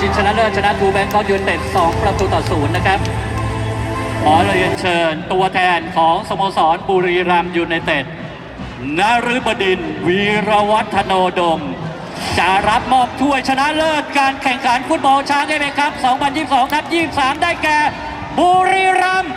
ชิงชนะเลิศชนะทูแบงก์ก็ยูไนเต็ด2ประตูต่อศูนย์นะครับ ขอเรียนเชิญตัวแทนของสโมสรบุรีรัมย์ยูไนเต็ดนฤบดิน วีรวัฒโนดม จะรับมอบถ้วยชนะเลิศการแข่งขันฟุตบอลช้างเอเมครับ 2022 ทับ 23 ได้แก่บุรีรัมย์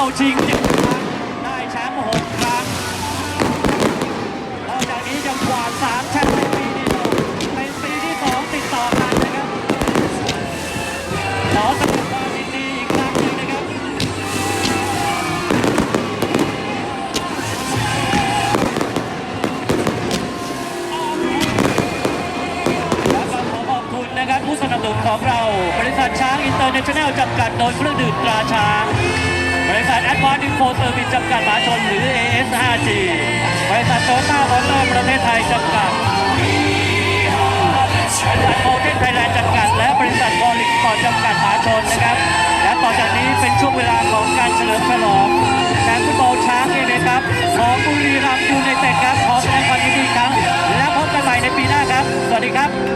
าชิงเจ็ดครั้งได้แชมป์หกครั้งนอกจากนี้ยังกวาดสามแชมป์ในปีที่สองเป็นปีที่สองติดต่อกันนะครับขอแสดงความยินดีอีกครั้งหนึ่งนะครับและก็ขอขอบคุณนะครับผู้สนับสนุนของเราบริษัทช้างอินเตอร์เนชั่นแนลจำกัดโดยเครื่องดื่มตราช้างานิโคเตอร์บินจำกัดมหาชนหรือ ASRG บริษัทโตต้ามอเตอร์ประเทศไทยจำกัดบริษัทโคเทนไทยแลนด์จำกัด และบริษัทบอลิกต่อจำกัดมหาชนนะครับ และต่อจากนี้เป็นช่วงเวลาของการเฉลิมฉลองแฟนฟุตบอลช้างเองนะครับของบุรีรัมย์ยูไนเต็ดครับขอแสดงความยินดีครับและพบกันใหม่ในปีหน้าครับ สวัสดีครับ